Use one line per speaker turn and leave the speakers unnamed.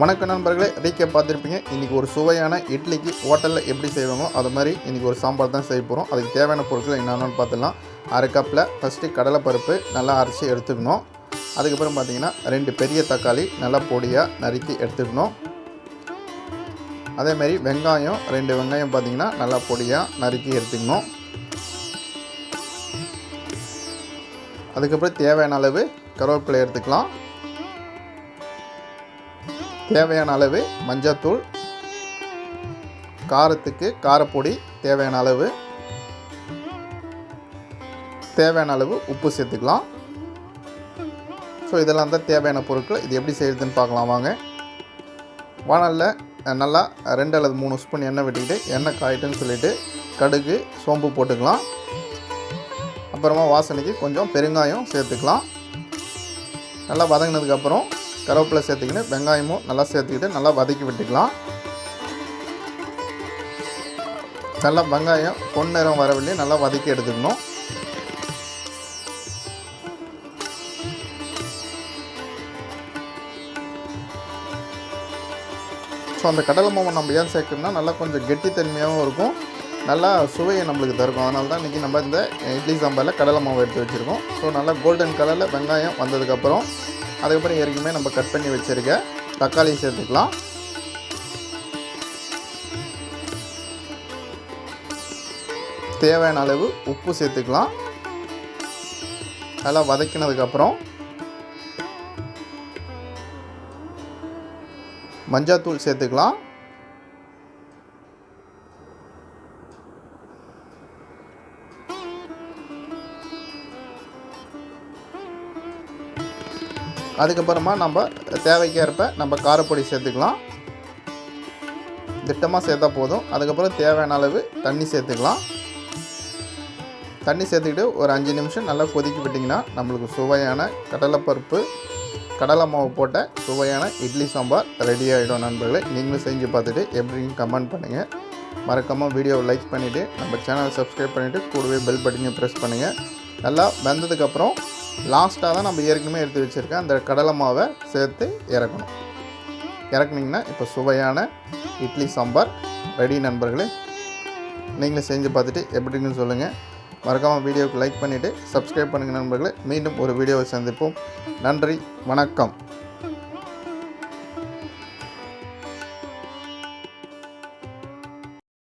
வணக்கம் நண்பர்களே ரீக்கே பார்த்துருப்பீங்க. இன்றைக்கி ஒரு சுவையான இட்லிக்கு ஹோட்டலில் எப்படி செய்வாங்களோ அது மாதிரி இன்றைக்கி ஒரு சாம்பார் தான் செய்ய போகிறோம் அதுக்கு தேவையான பொருட்கள் என்னென்னு பார்த்துலாம் அரை கப்பில் ஃபஸ்ட்டு கடலைப்பருப்பு நல்லா அரைச்சி எடுத்துக்கணும். அதுக்கப்புறம் பார்த்தீங்கன்னா ரெண்டு பெரிய தக்காளி நல்லா பொடியாக நறுக்கி எடுத்துக்கணும். அதேமாரி வெங்காயம் ரெண்டு வெங்காயம் பார்த்தீங்கன்னா நல்லா பொடியாக நறுக்கி எடுத்துக்கணும். அதுக்கப்புறம் தேவையான அளவு கருவேப்பிலை எடுத்துக்கலாம். தேவையான அளவு மஞ்சத்தூள் காரத்துக்கு காரப்பொடி தேவையான அளவு தேவையான அளவு உப்பு சேர்த்துக்கலாம். ஸோ இதெல்லாம் தான் தேவையான பொருட்கள். இது எப்படி செய்யுதுன்னு பார்க்கலாம் வாங்க. வானலில் நல்லா ரெண்டு அல்லது மூணு ஸ்பூன் எண்ணெய் விட்டுக்கிட்டு எண்ணெய் காயிட்டுன்னு சொல்லிவிட்டு கடுகு சோம்பு போட்டுக்கலாம். அப்புறமா வாசனைக்கு கொஞ்சம் பெருங்காயம் சேர்த்துக்கலாம். நல்லா வதங்கினதுக்கப்புறம் கருவேப்பிலை சேர்த்துக்கிட்டு வெங்காயமும் நல்லா சேர்த்துக்கிட்டு நல்லா வதக்கி விட்டுக்கலாம். நல்லா வெங்காயம் பொன் நிறம் வரவில்லையே நல்லா வதக்கி எடுத்துக்கணும். ஸோ அந்த கடலை மாவை நம்ம ஏன் சேர்க்கணும்னா நல்லா கொஞ்சம் கெட்டித்தன்மையாகவும் இருக்கும். நல்லா சுவையை நம்மளுக்கு தருக்கும். அதனால தான் இன்றைக்கி நம்ம இந்த இட்லி சாம்பாரில் கடலை மாவு எடுத்து வச்சுருக்கோம். ஸோ நல்லா கோல்டன் கலரில் வெங்காயம் வந்ததுக்கப்புறம் அதுக்கப்புறம் ஏற்கனவே நம்ம கட் பண்ணி வச்சுருக்க தக்காளி சேர்த்துக்கலாம். தேவையான அளவு உப்பு சேர்த்துக்கலாம். நல்லா வதக்கினதுக்கப்புறம் மஞ்சாத்தூள் சேர்த்துக்கலாம். அதுக்கப்புறமா நம்ம தேவைக்கேற்ப நம்ம காரப்பொடி சேர்த்துக்கலாம். திட்டமாக சேர்த்தா போதும். அதுக்கப்புறம் தேவையான அளவு தண்ணி சேர்த்துக்கலாம். தண்ணி சேர்த்துக்கிட்டு ஒரு அஞ்சு நிமிஷம் நல்லா கொதிக்க விட்டிங்கன்னா நம்மளுக்கு சுவையான கடலைப்பருப்பு கடலை மாவு போட்ட சுவையான இட்லி சாம்பார் ரெடி ஆகிடும் நண்பர்களே. நீங்களும் செஞ்சு பார்த்துட்டு எப்படின்னு கமெண்ட் பண்ணுங்கள் மறக்காமல் வீடியோவை லைக் பண்ணிவிட்டு நம்ம சேனலை சப்ஸ்கிரைப் பண்ணிவிட்டு கூடவே பெல் பட்டனையும் ப்ரெஸ் பண்ணுங்கள் நல்லா வெந்ததுக்கப்புறம் லாஸ்ட்டாக தான் நம்ம ஏற்கனவே எடுத்து வச்சுருக்க அந்த கடலை மாவை சேர்த்து இறக்கணும். இறக்குனிங்கன்னா இப்போ சுவையான இட்லி சாம்பார். ரெடி நண்பர்களே நீங்களும் செஞ்சு பார்த்துட்டு எப்படின்னு சொல்லுங்கள் மறக்காமல் வீடியோவுக்கு லைக் பண்ணிவிட்டு சப்ஸ்கிரைப் பண்ணுங்கள் நண்பர்களே. மீண்டும் ஒரு வீடியோவை சந்திப்போம். நன்றி வணக்கம்.